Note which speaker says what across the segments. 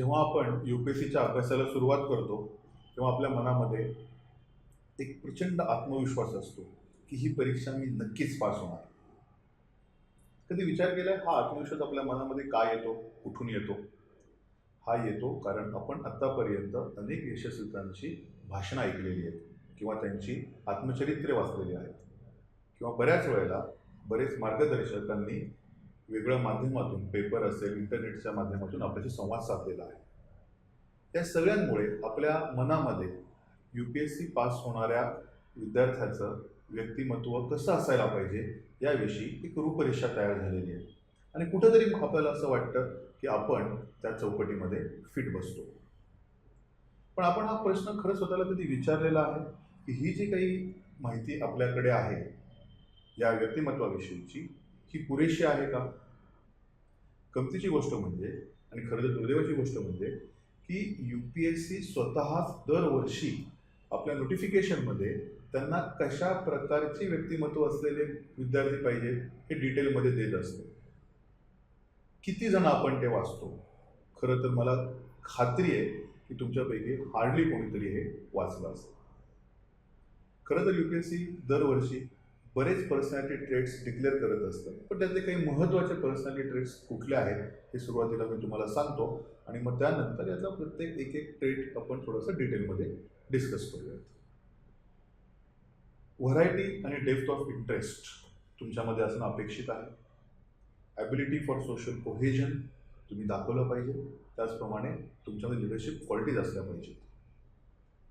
Speaker 1: जेव्हा आपण you P S सीच्या अभ्यासाला सुरुवात करतो तेव्हा आपल्या मनामध्ये एक प्रचंड आत्मविश्वास असतो की ही परीक्षा मी नक्कीच पास होणार. कधी विचार केला हा आत्मविश्वास आपल्या मनामध्ये का येतो? कुठून येतो? हा येतो कारण आपण आत्तापर्यंत अनेक यशस्वितांची भाषणं ऐकलेली आहेत किंवा त्यांची आत्मचरित्रे वाचलेली आहेत. किंवा बऱ्याच वेळेला बरेच मार्गदर्शकांनी वेगळ्या माध्यमातून पेपर असेल इंटरनेटच्या माध्यमातून आपल्याशी संवाद साधलेला आहे. या सगळ्यांमुळे आपल्या मनामध्ये U P S C pass होणाऱ्या विद्यार्थ्याचं व्यक्तिमत्व कसं असायला पाहिजे याविषयी एक रूपरेषा तयार झालेली आहे. आणि कुठंतरी आपल्याला असं वाटतं की आपण त्या चौकटीमध्ये फिट बसतो. पण आपण हा प्रश्न खरं स्वतःला कधी विचारलेला आहे? की ही जी काही माहिती आपल्याकडे आहे या व्यक्तिमत्वाविषयीची ही पुरेशी आहे का? गमतीची गोष्ट म्हणजे आणि खरं तर दुर्दैवाची गोष्ट म्हणजे की यू पी एस सी स्वतःच दरवर्षी आपल्या नोटिफिकेशनमध्ये त्यांना कशा प्रकारचे व्यक्तिमत्व असलेले विद्यार्थी पाहिजे हे डिटेलमध्ये देत असते. किती जण आपण ते वाचतो? खरं तर मला खात्री आहे की तुमच्यापैकी हार्डली कोणीतरी हे वाचलं असेल. खरं तर यू पी एस सी दरवर्षी बरेच पर्सनॅलिटी ट्रेट्स डिक्लेअर करत असतात. पण त्यातले काही महत्त्वाचे पर्सनॅलिटी ट्रेट्स कुठले आहेत हे सुरुवातीला मी तुम्हाला सांगतो. आणि मग त्यानंतर याचा प्रत्येक एक एक ट्रेट आपण थोडंसं डिटेलमध्ये डिस्कस करूयात. व्हरायटी आणि डेप्थ ऑफ इंटरेस्ट तुमच्यामध्ये असणं अपेक्षित आहे. ॲबिलिटी फॉर सोशल कोहेजन तुम्ही दाखवलं पाहिजे. त्याचप्रमाणे तुमच्यामध्ये लिडरशिप क्वालिटीज असल्या पाहिजेत.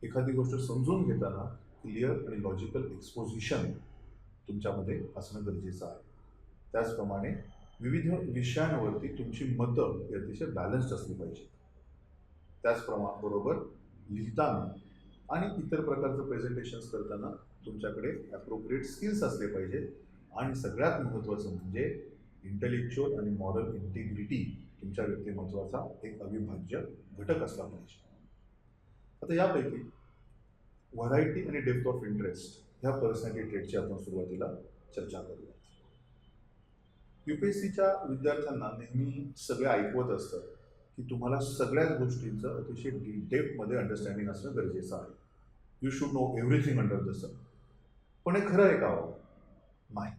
Speaker 1: एखादी गोष्ट समजून घेताना क्लिअर आणि लॉजिकल एक्सपोजिशन तुमच्यामध्ये असणं गरजेचं आहे. त्याचप्रमाणे विविध विषयांवरती तुमची मतं ही अतिशय बॅलन्स्ड असली पाहिजेत. त्याचप्रमा बरोबर लिहिताना आणि इतर प्रकारचं प्रेझेंटेशन्स करताना तुमच्याकडे ॲप्रोप्रिएट स्किल्स असले पाहिजेत. आणि सगळ्यात महत्त्वाचं म्हणजे इंटेलेक्च्युअल आणि मॉरल इंटिग्रिटी तुमच्या व्यक्तिमत्वाचा एक अविभाज्य घटक असला पाहिजे. आता यापैकी व्हरायटी आणि डेप्थ ऑफ इंटरेस्ट ह्या पर्सनॅलिटी ट्रेटची आपण सुरुवातीला चर्चा करूयात यू पी एस सीच्या विद्यार्थ्यांना नेहमी सगळे ऐकवत असतं की तुम्हाला सगळ्याच गोष्टींचं अतिशय डी अंडरस्टँडिंग असणं गरजेचं आहे. You should know everything under the sun पण हे खरं आहे का हो? नाही.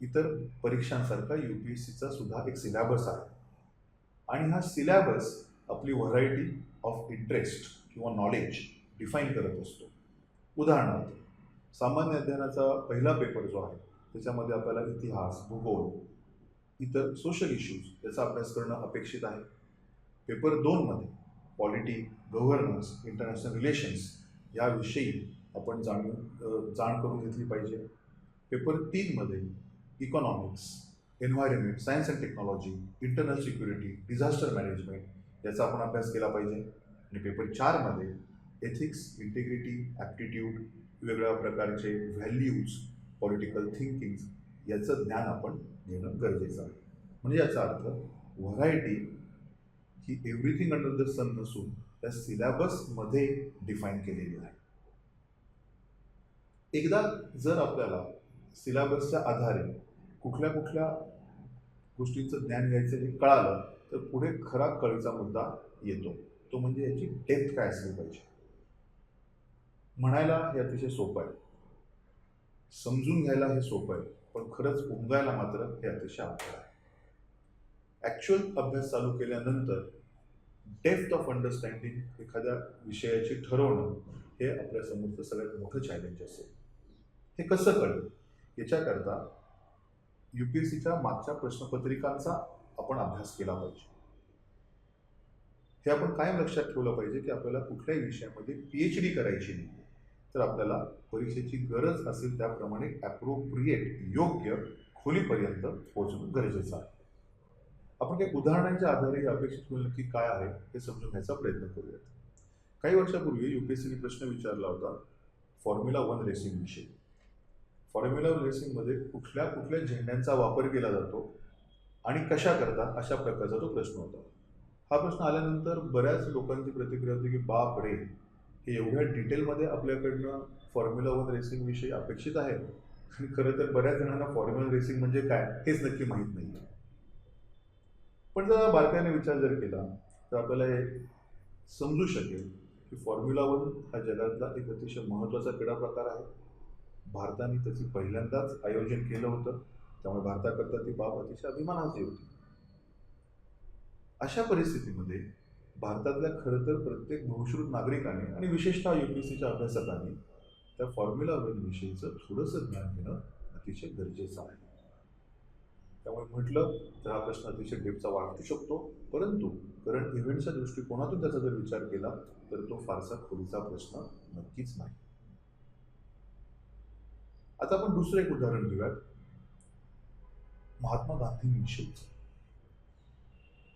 Speaker 1: इतर परीक्षांसारखा यू पी एस सीचा सुद्धा एक सिलॅबस आहे. आणि हा सिलॅबस आपली व्हरायटी ऑफ इंटरेस्ट किंवा नॉलेज डिफाईन करत असतो. उदाहरणार्थ सामान्य अध्ययनाचा पहिला पेपर जो आहे त्याच्यामध्ये आपल्याला इतिहास भूगोल इतर सोशल इश्यूज याचा अभ्यास करणं अपेक्षित आहे. पेपर दोनमध्ये पॉलिटी गव्हर्नन्स इंटरनॅशनल रिलेशन्स याविषयी आपण जाणून जाण करून घेतली पाहिजे. पेपर तीनमध्ये economics environment science and technology internal security disaster management याचा आपण अभ्यास केला पाहिजे. आणि पेपर चारमध्ये एथिक्स इंटिग्रिटी ॲप्टिट्यूड वेगवेगळ्या प्रकारचे व्हॅल्यूज पॉलिटिकल थिंकिंग याचं ज्ञान आपण घेणं गरजेचं आहे. म्हणजे याचा अर्थ व्हरायटी ही एव्हरीथिंग अंडर द सन नसून त्या सिलॅबसमध्ये डिफाईन केलेली आहे. एकदा जर आपल्याला सिलॅबसच्या आधारे कुठल्या कुठल्या गोष्टींचं ज्ञान घ्यायचं हे कळालं तर पुढे खरा कळीचा मुद्दा येतो. तो म्हणजे याची डेप्थ काय असली पाहिजे? म्हणायला हे अतिशय सोपं आहे. समजून घ्यायला हे सोपं आहे पण खरंच उमगायला मात्र हे अतिशय अवघड आहे. ॲक्च्युअल अभ्यास चालू केल्यानंतर डेप्थ ऑफ अंडरस्टँडिंग एखाद्या विषयाची ठरवणं हे आपल्यासमोरचं सगळ्यात मोठं चॅलेंज असेल. हे कसं कळेल? याच्याकरता यू पी एस सीच्या मागच्या प्रश्नपत्रिकांचा आपण अभ्यास केला पाहिजे. हे आपण कायम लक्षात ठेवलं पाहिजे की आपल्याला कुठल्याही विषयामध्ये पी एच डी करायची नाही तर आपल्याला परीक्षेची गरज असेल त्याप्रमाणे ॲप्रोप्रिएट योग्य खोलीपर्यंत पोहोचणं गरजेचं आहे. आपण काही उदाहरणांच्या आधारे अपेक्षित मूल्य नक्की काय आहे हे समजून घ्यायचा प्रयत्न करूयात. काही वर्षापूर्वी यू पी एस सीने प्रश्न विचारला होता फॉर्म्युला वन रेसिंगविषयी फॉर्म्युला वन रेसिंगमध्ये कुठल्या कुठल्या झेंड्यांचा वापर केला जातो आणि कशा करता अशा प्रकारचा तो प्रश्न होता. हा प्रश्न आल्यानंतर बऱ्याच लोकांची प्रतिक्रिया होती की बाप रे हे एवढ्या डिटेलमध्ये आपल्याकडनं फॉर्म्युला वन रेसिंगविषयी अपेक्षित आहे. आणि खरं तर बऱ्याच जणांना फॉर्म्युला रेसिंग म्हणजे काय हेच नक्की माहीत नाही पण जर बारकाईने विचार जर केला तर आपल्याला हे समजू शकेल की फॉर्म्युला वन हा जगातला एक अतिशय महत्त्वाचा क्रीडा प्रकार आहे. भारताने त्याची पहिल्यांदाच आयोजन केलं होतं. त्यामुळे भारताकरता ती बाब अतिशय अभिमानाची होती. अशा परिस्थितीमध्ये भारतातल्या खरं तर प्रत्येक बहुश्रुत नागरिकाने आणि विशेषतः यू पी एस सीच्या अभ्यासकांनी त्या फॉर्म्युला वन विषयीचं थोडंसं ज्ञान घेणं अतिशय गरजेचं आहे. त्यामुळे म्हटलं तर हा प्रश्न अतिशय डेपचा वाटू शकतो परंतु करंट इव्हेंटच्या दृष्टिकोनातून त्याचा जर विचार केला तर तो फारसा खोलीचा प्रश्न नक्कीच नाही. आता आपण दुसरं एक उदाहरण घेऊयात. महात्मा गांधींविषयीच.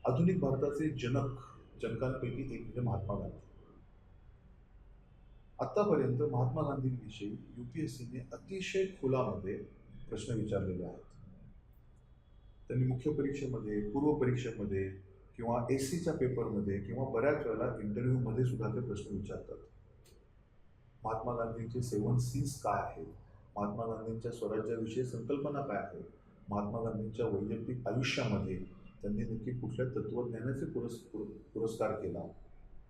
Speaker 1: आधुनिक भारताचे जनक जनकांपैकी एक म्हणजे महात्मा गांधी. आतापर्यंत महात्मा गांधींविषयी यू पी एस सीने अतिशय खुलामध्ये प्रश्न विचारलेले आहेत. त्यांनी मुख्य परीक्षेमध्ये पूर्व परीक्षेमध्ये किंवा एस सीच्या पेपरमध्ये किंवा बऱ्याच वेळेला इंटरव्ह्यूमध्ये सुद्धा ते प्रश्न विचारतात. महात्मा गांधींचे सेवन सीज काय आहेत? महात्मा गांधींच्या स्वराज्याविषयी संकल्पना काय आहे महात्मा गांधींच्या वैयक्तिक आयुष्यामध्ये त्यांनी नक्की कुठल्या तत्त्वज्ञानाचे पुरस् पुर पुरस्कार केला?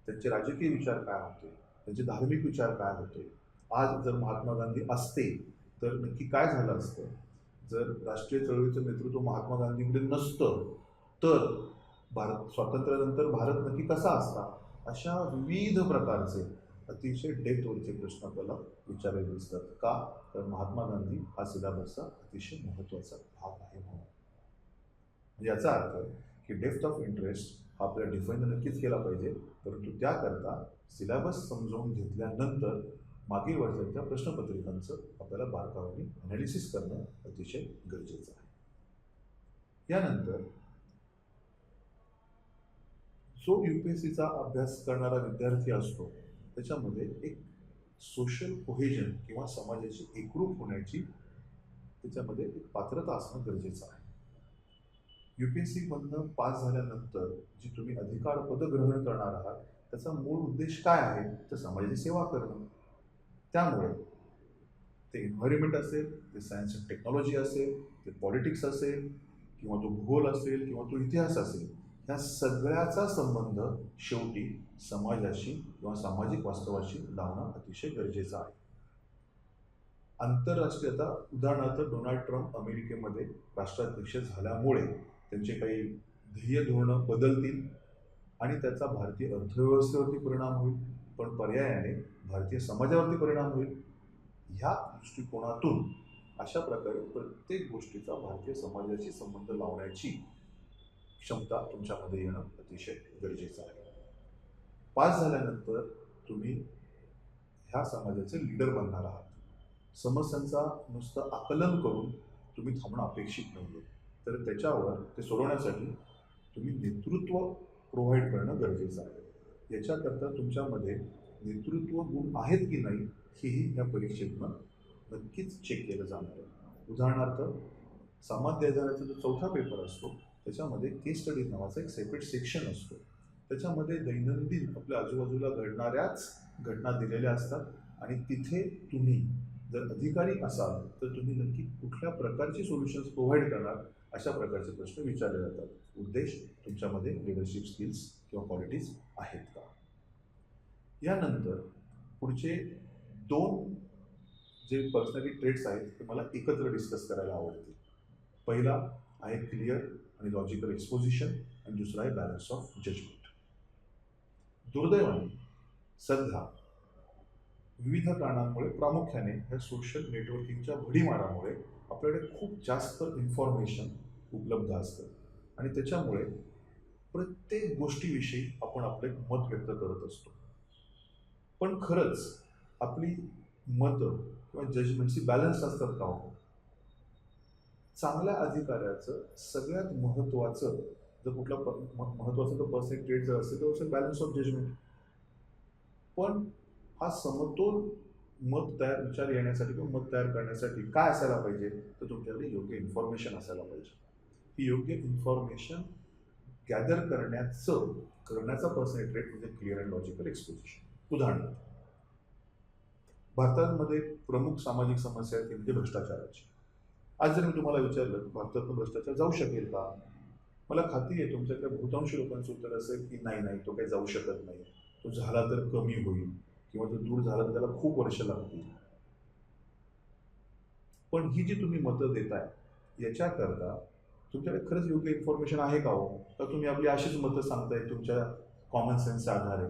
Speaker 1: त्यांचे राजकीय विचार काय होते? त्यांचे धार्मिक विचार काय होते? आज जर महात्मा गांधी असते तर नक्की काय झालं असतं? जर राष्ट्रीय चळवळीचं नेतृत्व महात्मा गांधींकडे नसतं तर भारत स्वातंत्र्यानंतर भारत नक्की कसा असता? अशा विविध प्रकारचे अतिशय डेथवरचे प्रश्न आपल्याला विचारले दिसतात. का? तर महात्मा गांधी हा सिलेबसचा अतिशय महत्त्वाचा भाग आहे म्हणून. याचा अर्थ की डेप्थ ऑफ इंटरेस्ट हा आपल्याला डिफाईन नक्कीच केला पाहिजे. परंतु त्याकरता सिलेबस समजावून घेतल्यानंतर मागील वर्षांच्या प्रश्नपत्रिकांचं आपल्याला बारकाव्याने अनालिसिस करणं अतिशय गरजेचं आहे. यानंतर जो यू पी एस सीचा अभ्यास करणारा विद्यार्थी असतो त्याच्यामध्ये एक सोशल कोहेजन किंवा समाजाची एकरूप होण्याची त्याच्यामध्ये एक पात्रता असणं गरजेचं आहे. यू पी एस सीमधनं पास झाल्यानंतर जी तुम्ही अधिकार पद ग्रहण करणार आहात त्याचा मूळ उद्देश काय आहे? तर समाजाची सेवा करणं. त्यामुळे ते एन्व्हायरमेंट असेल ते सायन्स अँड टेक्नॉलॉजी असेल ते पॉलिटिक्स असेल किंवा तो भूगोल असेल किंवा तो इतिहास असेल ह्या सगळ्याचा संबंध शेवटी समाजाशी किंवा सामाजिक वास्तवाशी लावणं अतिशय गरजेचं आहे. आंतरराष्ट्रीय आता उदाहरणार्थ डोनाल्ड ट्रम्प अमेरिकेमध्ये राष्ट्राध्यक्ष झाल्यामुळे त्यांचे काही ध्येय धोरणं बदलतील आणि त्याचा भारतीय अर्थव्यवस्थेवरती परिणाम होईल पण पर्यायाने भारतीय समाजावरती परिणाम होईल ह्या दृष्टिकोनातून अशा प्रकारे प्रत्येक गोष्टीचा भारतीय समाजाशी संबंध लावण्याची क्षमता तुमच्यामध्ये येणं अतिशय गरजेचं आहे. पास झाल्यानंतर तुम्ही ह्या समाजाचे लीडर बनणार आहात. समस्यांचा नुसतं आकलन करून तुम्ही थांबणं अपेक्षित नाही आहे तर त्याच्यावर ते सोडवण्यासाठी तुम्ही नेतृत्व प्रोव्हाइड करणं गरजेचं आहे. याच्याकरता तुमच्यामध्ये नेतृत्व गुण आहेत की नाही हेही या परीक्षेतनं नक्कीच चेक केलं जाणार आहे. उदाहरणार्थ सामान्य आधाराचा जो चौथा पेपर असतो त्याच्यामध्ये केस स्टडीज नावाचा एक सेपरेट सेक्शन असतो. त्याच्यामध्ये दैनंदिन आपल्या आजूबाजूला घडणाऱ्याच घटना दिलेल्या असतात आणि तिथे तुम्ही जर अधिकारी असाल तर तुम्ही नक्की कुठल्या प्रकारची सोल्युशन्स प्रोव्हाइड करणार अशा प्रकारचे प्रश्न विचारले जातात. उद्देश तुमच्यामध्ये लिडरशिप स्किल्स किंवा क्वालिटीज आहेत का? यानंतर पुढचे दोन जे पर्सनॅलिटी ट्रेड्स आहेत ते मला एकत्र डिस्कस करायला आवडतील. पहिला आहे क्लिअर आणि लॉजिकल एक्सपोजिशन आणि दुसरा आहे बॅलन्स ऑफ जजमेंट दुर्दैवाने सध्या विविध कारणांमुळे प्रामुख्याने ह्या सोशल नेटवर्किंगच्या भडीमारामुळे आपल्याकडे खूप जास्त इन्फॉर्मेशन उपलब्ध असतं. आणि त्याच्यामुळे प्रत्येक गोष्टीविषयी आपण आपले मत व्यक्त करत असतो. पण खरंच आपली मतं किंवा जजमेंटची बॅलन्स असतात का हो? चांगल्या अधिकाऱ्याचं सगळ्यात महत्त्वाचं जर कुठला प महत्त्वाचं जर पर्सनल ट्रेड जर असेल तर बॅलन्स ऑफ जजमेंट पण हा समतोल मत तयार विचार येण्यासाठी किंवा मत तयार करण्यासाठी काय असायला पाहिजे? तर तुमच्याकडे योग्य इन्फॉर्मेशन असायला पाहिजे. ही योग्य इन्फॉर्मेशन गॅदर करण्याचं करण्याचा पर्सनल म्हणजे क्लिअर अँड लॉजिकल एक्सपोजिशन उदाहरणार्थ भारतामध्ये प्रमुख सामाजिक समस्या आहे ती म्हणजे भ्रष्टाचाराची. आज जर मी तुम्हाला विचारलं भारतातून भ्रष्टाचार जाऊ शकेल का? मला खात्री आहे तुमच्यातल्या बहुतांश लोकांचं उत्तर असेल की नाही नाही तो काही जाऊ शकत नाही. तो झाला तर कमी होईल किंवा तो दूर झाला तर त्याला खूप वर्ष लागतील. पण ही जी तुम्ही मतं देताय याच्याकरता तुमच्याकडे खरंच योग्य इन्फॉर्मेशन आहे का हो? तर तुम्ही आपली अशीच मतं सांगताय तुमच्या कॉमन सेन्सच्या आधारे.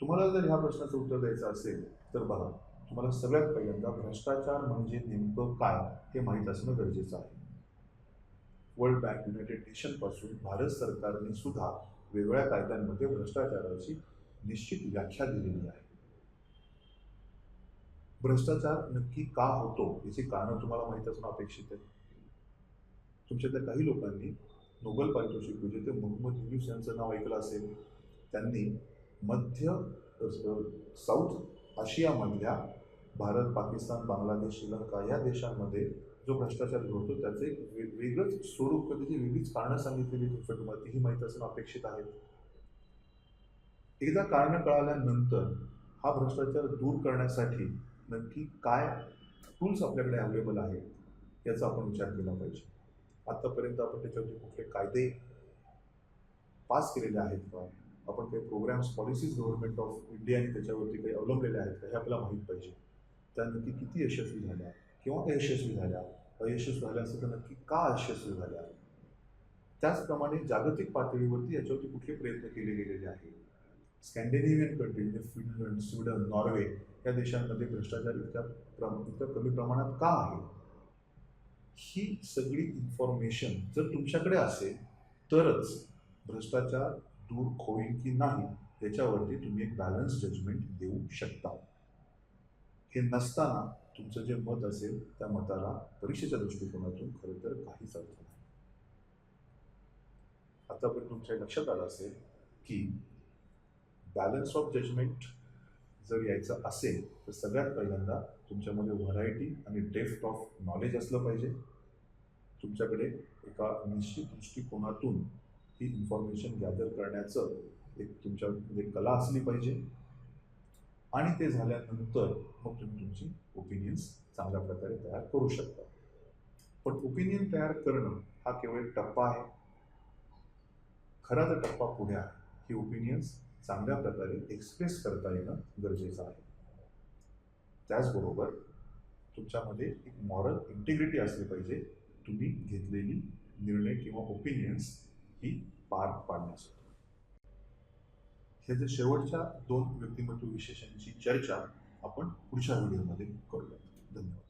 Speaker 1: तुम्हाला जर ह्या प्रश्नाचं उत्तर द्यायचं असेल तर बघा तुम्हाला सगळ्यात पहिल्यांदा भ्रष्टाचार म्हणजे नेमकं काय हे माहीत असणं गरजेचं आहे. वर्ल्ड बँक युनायटेड नेशनपासून भारत सरकारने सुद्धा वेगवेगळ्या कायद्यांमध्ये भ्रष्टाचाराची निश्चित व्याख्या दिलेली आहे. भ्रष्टाचार नक्की का होतो याची कारणं तुम्हाला माहीत असणं अपेक्षित आहे. तुमच्यातल्या काही लोकांनी नोबेल पारितोषिक म्हणजे विजेते मोहम्मद युनुस यांचं नाव ऐकलं असेल त्यांनी मध्य साऊथ आशियामधल्या भारत पाकिस्तान बांगलादेश श्रीलंका या देशांमध्ये जो भ्रष्टाचार घडतो त्याचं एक वेगळंच स्वरूप किंवा त्याची वेगळीच कारणं सांगितलेली तुमच्या तुम्हाला तीही माहीत असणं अपेक्षित आहे एकदा कारणं कळाल्यानंतर हा भ्रष्टाचार दूर करण्यासाठी नक्की काय टूल्स आपल्याकडे अवेलेबल आहेत याचा आपण विचार केला पाहिजे. आत्तापर्यंत आपण त्याच्यावरती कुठले कायदे पास केलेले आहेत का? आपण काही प्रोग्राम्स पॉलिसीज गव्हर्नमेंट ऑफ इंडियाने त्याच्यावरती काही अवलंबलेले आहेत का? हे आपल्याला माहीत पाहिजे. त्या नक्की किती यशस्वी झाल्या? किंवा अयशस्वी झाल्या? अयशस्वी झाल्या असं तर नक्की का अयशस्वी झाल्या? त्याचप्रमाणे जागतिक पातळीवरती याच्यावरती कुठले प्रयत्न केले गेलेले आहेत? स्कॅन्डिनेव्हियन कंट्री म्हणजे फिनलंड स्वीडन नॉर्वे या देशांमध्ये भ्रष्टाचार इतक्या प्रम इतक्या कमी प्रमाणात का आहे? ही सगळी इन्फॉर्मेशन जर तुमच्याकडे असेल तरच भ्रष्टाचार दूर होईल की नाही त्याच्यावरती तुम्ही एक बॅलन्स जजमेंट देऊ शकता. हे नसताना तुमचं जे मत असेल त्या मताला परीक्षेच्या दृष्टिकोनातून खरं तर काहीच अर्थ नाही. आतापर्यंत तुमच्या लक्षात आलं असेल की बॅलन्स ऑफ जजमेंट जर यायचं असेल तर सगळ्यात पहिल्यांदा तुमच्यामध्ये व्हरायटी आणि डेफ्थ ऑफ नॉलेज असलं पाहिजे. तुमच्याकडे एका निश्चित दृष्टिकोनातून ही इन्फॉर्मेशन गॅदर करण्याचं एक तुमच्यामध्ये कला असली पाहिजे. आणि ते झाल्यानंतर मग तुम्ही तुमची ओपिनियन्स चांगल्या प्रकारे तयार करू शकता. पण ओपिनियन तयार करणं हा केवळ एक टप्पा आहे. खरा तर टप्पा पुढे आहे. ही ओपिनियन्स चांगल्या प्रकारे एक्सप्रेस करता येणं गरजेचं आहे. त्याचबरोबर तुमच्यामध्ये एक मॉरल इंटिग्रिटी असली पाहिजे. तुम्ही घेतलेली निर्णय किंवा ओपिनियन्स ही पार पाडण्यासाठी हे जे शेवटच्या दोन व्यक्तिमत्व विशेषांची चर्चा आपण पुढच्या व्हिडिओमध्ये करूया. धन्यवाद.